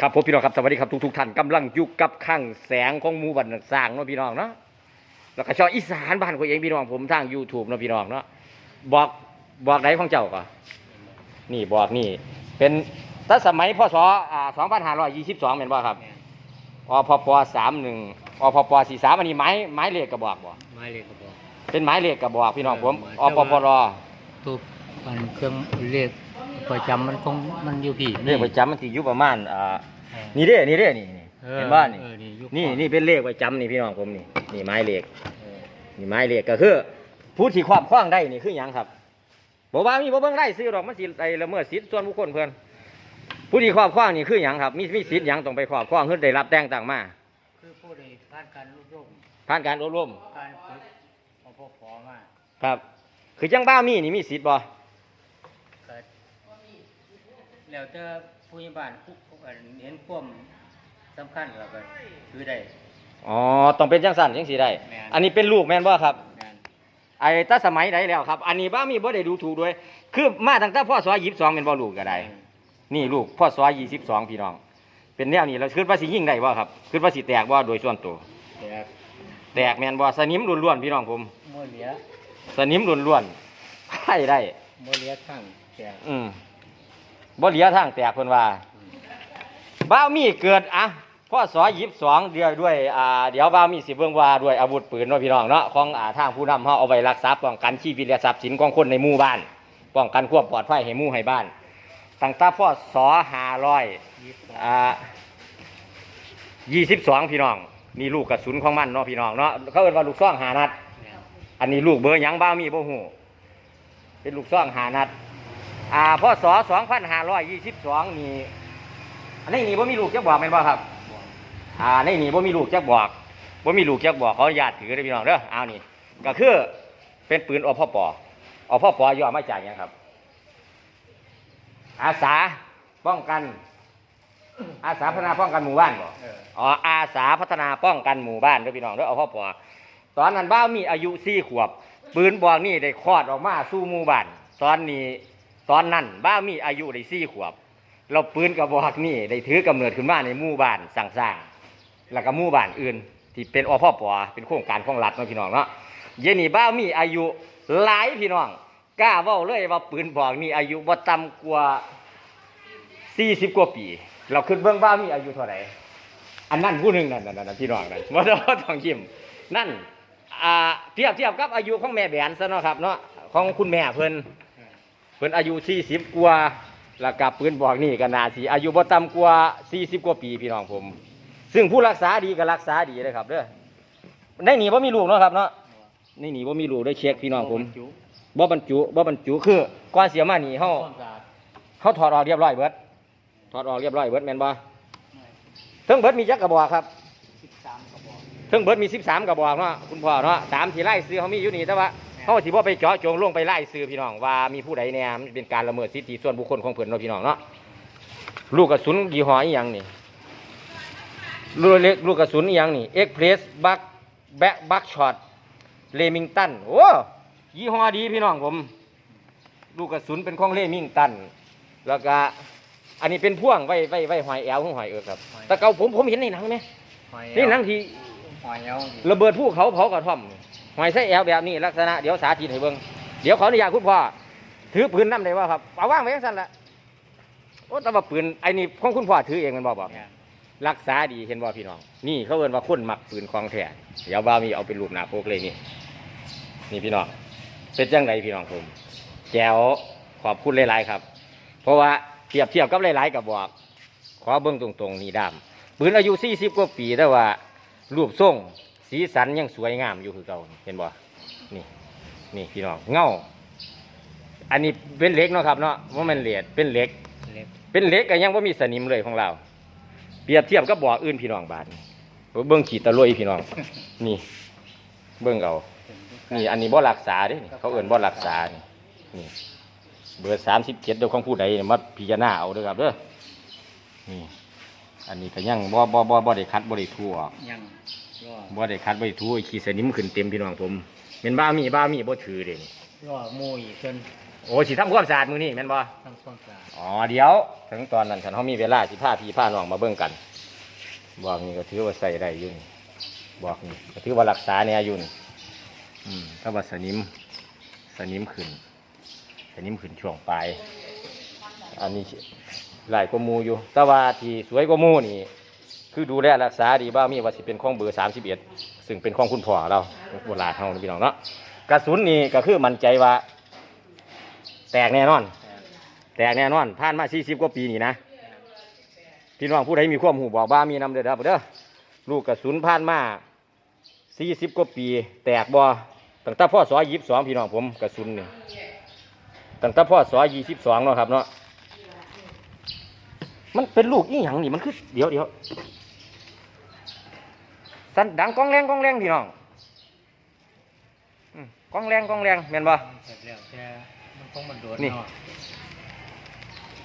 ครับผมพี่น้องครับสวัสดีครับทุกๆท่านกำลังอยู่กับข้างแสงของหมู่บ้านสร้างเนาะพี่น้องเนาะแล้วก็ชอบอีสานบ้านของเองพี่น้องผมทาง YouTube เนาะพี่น้องเนาะบอกบอกไหนของเจ้าก่อนนี่บอกนี่ เป็นถ้าสมัยพศอ่า2522เป็นบ่ครับแม่นอพป31อพป43อันนี้ไม้ไม้เลขกระบอกบ่ไม้เล็กก็บอกเป็นไม้เลขกระบอกพี่น้องผมเอออปปรตูบมันเครื่องเลข ประจำมันคงมันอยู่พี่เลขประจำมันสิอยู่ประมาณอ่าเออนี่เด้นี่เด้นี่นี่ออเห็นบ้านนี่เออนี่อยู่นี่ก่อนี่เป็นเลขประจำนี่พี่น้องผมนี่นี่ไม้เลขเออนี่ไม้เลขก็คือผู้ที่ครอบครองได้นี่คือหยังครับบอกว่ามีบ่เบิ่งไล่ซื้อดอกมันสิไอ้ละเมิดสิทธิ์ส่วนบุคคลเพิ่นผู้ที่ครอบครองนี่คือหยังครับมีมีสิทธิ์หยังต้องไปครอบครองเพื่อได้รับแต่งตั้งมาคือผู้ใดผ่านการรวบรวมผ่านการอบรมการฝึกเอาพอพอมาครับ คือจังบ้ามีนี่มีสิทธิ์บ่ ก็ แล้วแต่ผู้ใหญ่บ้านผู้ผู้อันเห็นความสำคัญแล้วก็คือได้ อ๋อต้องเป็นจังสั่นจังสิได้ แม่น อันนี้เป็นลูกแม่นบ่ครับ งานไอ้ตั้งสมัยใดแล้วครับ อันนี้บ้ามีบ่ได้ดูถูกด้วย คือมาตั้งแต่พ่อสอ22เป็นบ่ลูกก็ได้ นี่ลูกพ่อสอ22พี่น้อง เป็นแนวนี้เราคิดว่าสิยิ่งได้บ่ครับคิดว่าสิแตกบ่โดยส่วนตัว แต่แตกแมนบ่สนิมล้วนๆพี่น้องผมบ่เหลือสนิมล้วนๆไข่ได้บ่เหลือทั้งแต่อืม บ่เหลียทางแตกเพิ่นว่าบ้าวมีเกิดอะพ่อสอยิบสองเดียวด้วยอ่าเดี๋ยวบ้าวมีสิเบิ่งว่าด้วยอาวุธปืนเนาะพี่น้องเนาะของอ่าทางผู้นำเฮาเอาไว้รักษาป้องกันชีวิตและทรัพย์สินของคนในหมู่บ้านป้องกันความปลอดภัยให้หมู่ให้บ้านตั้งแต่พ่อสอ500ยี่สิบสองอ่ายี่สิบสองพี่น้องนี่ลูกกระสุนของมันเนาะพี่น้องเนาะเขาเอิ้นว่าลูกซ่องหานัด อันนี้ลูกเบอร์หยังบ้ามีบ่หูเป็นลูกซ่องหานัด อ่าพศสองพันห้าร้อยยี่สิบสองนี่อันนี้นี่บ่มีลูกจักบอกแม่นบ่ครับบ่อ่าในนี่บ่มีลูกจักบอกบ่มีลูกจักบอกขออนุญาตถือเด้อพี่น้องเด้อเอานี่ก็คือเป็นปืนอพปอพปย่อมาจากหยังครับ อาสาป้องกัน อาสาพัฒนาป้องกันหมู่บ้านบ่เอออ๋ออาสาพัฒนาป้องกันหมู่บ้านด้วยพี่น้องด้วยเอาพ่อปอตอนนั้นบ้าวมีอายุสี่ขวบ ปืนบอกนี่ได้คลอดออกมาสู่หมู่บ้านตอนนี้ ตอนนั้นบ้ามีอายุได้สี่ขวบ เราปืนกระบอกนี่ได้ถือกำเนิดขึ้นมาในหมู่บ้านสั่งสร้างๆแล้วก็หมู่บ้านอื่น ที่เป็นอพ่อปอเป็นโครงการของรัฐเนาะพี่น้องเนาะเยนี่บ้ามีอายุหลายพี่น้องกล้าว้าเลยว่าปืนบอกนี่อายุบ่ต่ำกว่าสี่สิบกว่าปี เราขึ้นเบื้องบ้ามีอายุเท่าไหร่อันนั่นผู้หนึ่งนั่นนั่นพี่น้องนั่นว่าต้องต้องยิ้มนั่นเทียบเทียบกับอายุของแม่แบนซะเนาะครับเนาะของคุณแม่เพิ่น เพิ่นอายุ40กว่าแล้วกับปืนบอกนี่ก็น่าสิอายุบ่ต่ำกว่า40กว่าปีพี่น้องผม ซึ่งผู้รักษาดีก็รักษาดีเลยครับเด้อในนี่บ่มีลูกเนาะครับเนาะในนี่บ่มีลูกได้เช็คพี่น้องผมจุบ่บรรจุบ่บรรจุคือก่อนเสียมานี่เฮาความสะอาดเฮาถอดออกเรียบร้อยเบิดถอดออกเรียบร้อยเบิดแม่นบ่เทั้งเบิดมีจักกระบอกครับสิบสามกระบอกเทิงเบิดมี 13กระบอกเนาะคุณพ่อเนาะตามที่ไล่ซื้อเขามีอยู่นี่แต่ว่า เขาสิบ่ไปเจาะจงลงไปไล่ซื้อพี่น้องว่ามีผู้ใดแน่มันเป็นการละเมิดสิทธิส่วนบุคคลของเพิ่นเนาะพี่น้องเนาะลูกกระสุนยี่ห้ออีหยังนี่ลูกเล็กลูกกระสุนอีหยังนี่เอ็กเพรสบักแบ็คบักช็อตเลมิงตันโอ้ยี่ห้อดีพี่น้องผม ลูกกระสุนเป็นของเลมิงตันแล้วก็อันนี้เป็นพ่วงไว้ไว้ไว้หอยแอลของหอยเอิกครับ แต่เก่าผมผมเห็นในหนังไหมหอยในหนังที่หอยเอาระเบิดภูเขาเผากระท่อม หอยไส้แอวแบบนี้ลักษณะเดี๋ยวสาธิตให้เบิ่งเดี๋ยวขออนุญาตคุณพ่อถือปืนน้ำได้ว่าครับเอาว่างไว้ยังสั้นละโอ้แต่ว่าปืนไอ้นี่ของคุณพ่อถือเองแมันบอกบอกเนี่ยรักษาดีเห็นบ่พี่น้อง นี่เขาเอิ้นว่าคนมักปืนของแท้เดี๋ยวบ่าวมีเอาเป็นรูปหน้าโปกเลยนี่ นี่พี่น้องเป็นจังไรพี่น้องผมแจ๋วขอบคุณหลายๆครับ เพราะว่าเทียบเทียบกับหลายๆกับบอก ขอเบิ่งตรงๆนี่ดำปืนอายุ40กว่าปีแต่ว่ารูปทรง สีสันยังสวยงามอยู่คือเก่าเห็นบ่นี่นี่พี่น้องเงาอันนี้เป็นเหล็กเนาะครับเนาะว่ามันเหล็กเป็นเหล็ก เล็บเป็นเหล็กก็ยังว่ามีสนิมเลยของเรา เปรียบเทียบกับบ่ออื่นพี่น้องบาดนี้เบิ้งขีดตะลุยพี่น้อง นี่เบิ้งเอา นี่อันนี้บ่รักษาเด้นี่เขาเอื่นบ่รักษานี่นี่เบอร์สามสิบเจ็ดเดี๋ยวของผู้ใดเนี่ยมาพิจารณาเอาเด้อครับเด้อนี่อันนี้ก็ยังบ่บ่บ่บ่ได้คัดบ่ได้ทั่วออกยัง รอบ่ได้คัดบ่ได้ทูไอ้ขี้สนิมขึ้นเต็มพี่น้องผมเป็นบ้ามีบ้ามีบ่ถือเด้นี่รอหมูอีกจนโอ้สิทำความสะอาดมือนี่แม่นบ่ทำความสะอาดอ๋อเดี๋ยว ถึงตอนนั้นฉันเขามีเวลาสิพาพี่พาน้องมาเบิ่งกัน บอกนี่ก็ถือว่าใส่ได้อยุ่นบอกนี่ก็ถือว่ารักษาเนี่ยยุ่นอืมถ้าว่าสนิมสนิมขึ้น สนิมขึ้นช่วงปลายอันนี้หลายกว่าหมูอยู่ แต่ว่าที่สวยกว่าหมูนี่ คือดูแลรักษาดีบ้ามีว่าสิเป็นข้องเบอร์สามสิบเอ็ดซึ่งเป็นข้องคุณพ่อเราโบราณเฮานะพี่น้องเนาะกระสุนนี่ก็คือมั่นใจว่า แตกแน่นอน แตกแน่นอนผ่านมาสี่สิบกว่าปีนี่นะพี่น้องผู้ใดมีความหูบอกบ้ามีนำเด้อครับเด้อลูกกระสุนผ่านมาสี่สิบกว่าปี แตกบ่ตั้งแต่พ่อสอยิบสองพี่น้องผมกระสุนนี่ตั้งแต่พ่อสอยี่สิบสองเนาะครับเนาะมันเป็นลูกอีหยังนี่มันคือเดี๋ยวเดี๋ยว สันดังก้องแรงก้องแรงพี่น้องอืมก้องแรงก้องแรงแม่นบ่เสร็จแล้วแต่มันคงมันโดนนี่เนาะ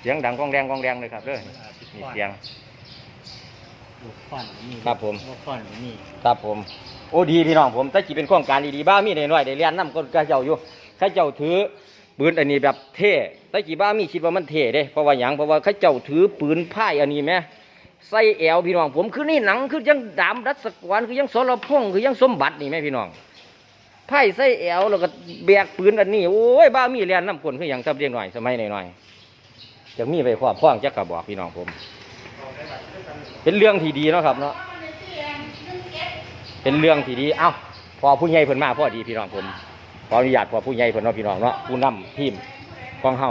เสียงดังก้องแรงก้องแรงเลยครับเด้อมันอาจจะนี่ควันเสียงลูกควันนี่ครับผมลูกควันนี่ครับผม โอ้ดีพี่น้องผมแต่จีเป็นโครงการดีๆบ้ามีได้น้อยได้เรียนน้ำก็กระเจ้าอยู่เข้าเจ้าถือปืนอันนี้แบบเท่แต่จีบ้ามีคิดว่ามันเท่เด้เพราะว่าหยังเพราะว่าเข้าเจ้าถือปืนพ่ายอันนี้แหม่ ใส่แอวพี่น้อง ผมคือนี่หนังคือยังดามรัศกรคือยังสรพงคือยังสมบัตินี่แม่พี่น้องไพ่ใส่แอวแล้วก็แบกปืนอันนี้โอ้ยบ้ามีเรียนน้ำกลนคืออย่างซับเรียงหน่อยสมัยหน่อยๆจะมีไปครอบครองจักกระบอกพี่น้องผม เป็นเรื่องที่ดีเนาะครับเนาะเป็นเรื่องที่ดีเอ้าพอผู้ใหญ่เพิ่นมาพอดีพี่น้องผมขออนุญาตพอผู้ใหญ่เพิ่นเนาะพี่น้องเนาะผู้นำทีมของเฮา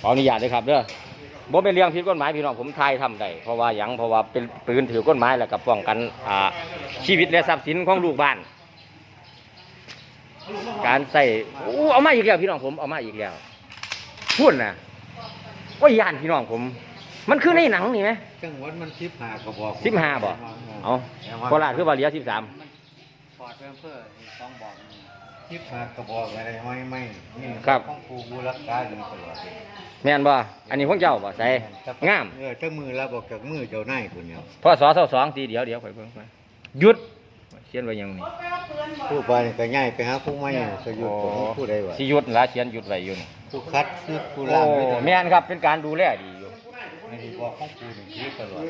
ขออนุญาตเลยครับเด้อ บ่เป็นเรื่องผิดกฎหมายพี่น้องผมทายทำได้เพราะว่าหยังเพราะว่าเป็นปืนถือกฎหมายแล้วก็ป้องกันอ่าชีวิตและทรัพย์สินของลูกบ้าน การใส่อู้เอามาอีกแล้วพี่น้องผมเอามาอีกแล้วพูดนะว่าย่านพี่น้องผม มันคือในหนังนี่ไหมจังหวัดมันสิบห้ากระบอกสิบห้าบ่เอาโคราชคือว่าเหลียสิบสามมันปอดเพื่อต้องบอก นี่สิบห้ากระบอกอะไรไม่ไม่นี่ครับ ของครูกูรักษาอยู่ตลอดแม่นบ่อันนี้ของเจ้าบ่ใส่งามเออถ้ามือเราบอกจากมือเจ้านายคนเนี้ยพอสอเท่าสองทีเดียวเดียวไปเพิ่งไปหยุดเขียนไว้อยังนี้ผู้ไปนี่ก็ง่ายไปหาผู้ไม่ก็หยุดผมผู้ใดวะสิหยุดละเขียนหยุดไว้อยู่นี่ผู้คัดคือผู้โอ้ล่างไม่ต้องแม่นครับเป็นการดูแลดีอยู่ ไม่ได้บอกของครูนี่คือตลอด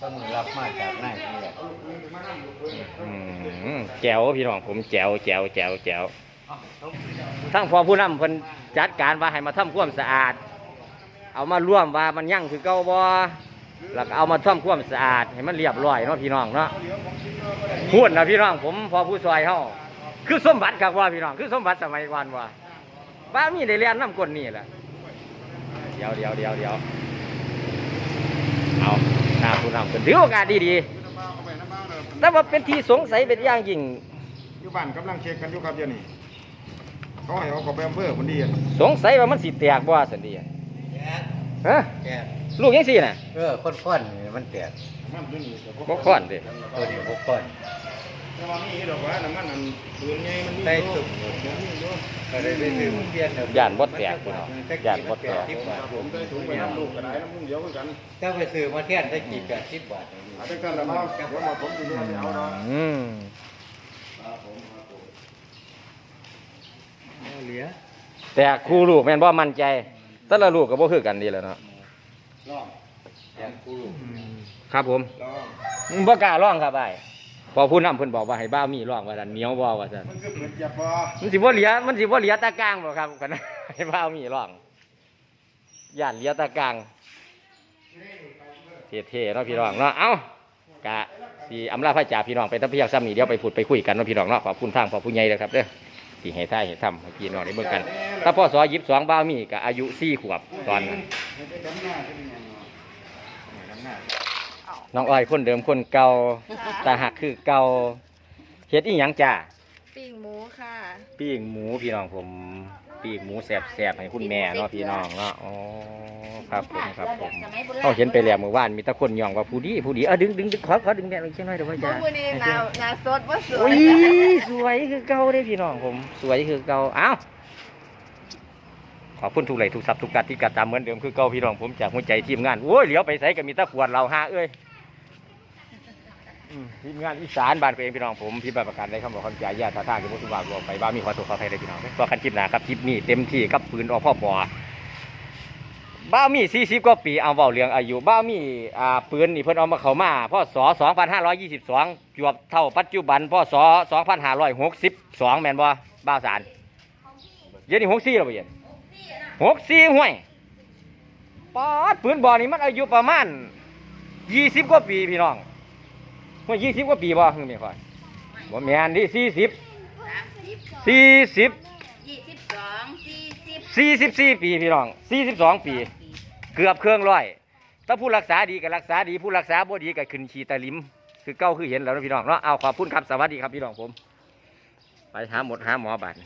ถ้ามือรับมาจากนายนี่แหละอืมแจ๋วพี่น้องผมแจ๋วแจ๋วแจ๋วแจ๋วทั้งพอผู้นำเพิ่นจัดการว่าให้มาทำความสะอาด เอามาร่วมว่ามันยั่งคือเก่าบ่แล้วก็เอามาทำความสะอาดให้มันเรียบร้อยเนาะพี่น้องเนาะพูดนะพี่น้องผมพอผู้ซอยเฮาคือสมบัติครับว่าพี่น้องคือสมบัติสมัยก่อนว่าบ้ามีได้เรียนน้ำกลนนี่แหละเดี๋ยวเดี๋ยวเดี๋ยวเดี๋ยว น้าผู้นำเป็นถือโอกาสดีๆแต่ว่าเป็นที่สงสัยเป็นอย่างยิ่งอยู่บ้านกำลังเช็คกันอยู่ครับเดี๋ยวนี้เขาให้เอาเขอไปอำเภอคนดีอะสงสัยว่ามันสิแตกบ่สันดีอะฮะแกลูกยังสี่น่ะเออค้อนๆนี่มันแตกน้ำมันอยู่นี่แต่บ่ค้อนเด้ตัวนี้พวกค้อน แต่ว่ามีดอกว่าน้ำมันอันปืนใหญ่มันมีได้อยู่ตุ่มเดี๋ยวนี้อยู่ก็ได้ไปซื้อเปลี่ยนเอย่านบ่แตกพุ่นเนาะย่านบ่แตกสิบบาทผมได้ถุงไปน้ำลูกกระไดน้ำมึงเดียวเหมือนกันถ้าไปซื้อมาเทียนได้กี่แปดสิบบาทนี่อาจจะกันละมั้งเดี๋ยวมาผมจะไปเอาเนาะอืมเอาเหลือแต่ครูลูกแม่นบ่มั่นใจแต่ละลูกก็บ่คือกันดีแหล้วเนาะ ลองแกนกูลูกครับผมลองอืมบ่กล้าร้องครับอ้าย พอผู้นำเพิ่นบอกว่าให้บ้าวมีร้องว่าดันเหนียวบ่ว่าซั่นมันคือเหมือนหยับบ่มันสิบ่เหลียมันสิบ่เหลียตากลางบ่ครับกัน ให้บ้าวมีร้องย่านเหลียตากลางเท่ๆเนาะพี่น้องเนาะเอ้ากะสีอำลาพระจ่าพี่น้องไปทัพเพียงซ้ำนี่เดี๋ยวไปพูดไปคุยกันเนาะพี่น้องเนาะขอบคุณทางพ่อผู้ใหญ่เลยครับเด้อที่ให้ท่ายให้ทำให้พี่น้องได้เบิ่งกัน ถ้าพ่อสอยิบสองบ้าวมีกะอายุสี่ขวบตอนนั้นให้ไปดำหน้าที่นี่ไงเนาะดำหน้า น้องอ้อยคนเดิมคนเก่าตาหักคือเก่าเฮ็ดอีหยังจ้าปิ้งหมูค่ะปิ้งหมูพี่น้องผมปิ้งหมูแซ่บๆให้คุณแม่เนาะพี่น้องเนาะอ๋อครับผมครับผมเขาเห็นไปแล้วเมื่อวานมีแตะคนย่องว่าผู้ดีผู้ดีเออดึงดึงดึงขอขอดึงแม่ลงเช่นน้อยเดี๋ยวว่าหมูจ้ามือนี้หนาหนาสดว่าสวโอ้ยยสวยคือเก่าเด้พี่น้องผมสวยคือเก่าเอ้าขอบคุณทุกไหลทุกทรัพย์ทุกกัดที่กัดตามเหมือนเดิมคือเก่าพี่น้องผมจากหัวใจทีมงานโอ้ยเหลียวไปใส่ก็มีแตะขวดเราห้าเอ้ยอืม ทีมงานอีสานบ้านตัวเองพี่น้องผมพี่ประกันได้คำบอกคำจ่ายญาติท่าทางที่มุสุบารวมไปบ้ามีขอตัวขออภัยได้พี่น้องตัวกันคลิปหนาครับคลิปนี้เต็มที่กับปืนออกพ่อปอบ้ามี40กว่าปีเอาเว้าเรื่องอายุบ้ามีอ่าปืนนี่เพิ่นเอามาเข้ามาพศ2522จวบเท่าปัจจุบันพศ2562แมนบ่บ้าสารเย็นนี่64แล้วบ่เย็น64ห่วยปอดปืนบ่อนี่มันอายุประมาณ20กว่าปีพี่น้อง ว่ายี่สิบกว่าปีบ่คือมีค่อยบ่แม่นที่สี่สิบสี่สิบยี่สิบสองสี่สิบสี่สิบสี่ปีพี่น้องสี่สิบสองปี เกือบเครื่องร้อยถ้าผู้รักษาดีก็รักษาดีผู้รักษาบ่ดีก็ขึ้นขีตะลิม คือเก้าคือเห็นแล้วนะพี่น้องเนาะเอาขอบคุณครับสวัสดีครับพี่น้องผม ไปหาหมดหาหมอบัตร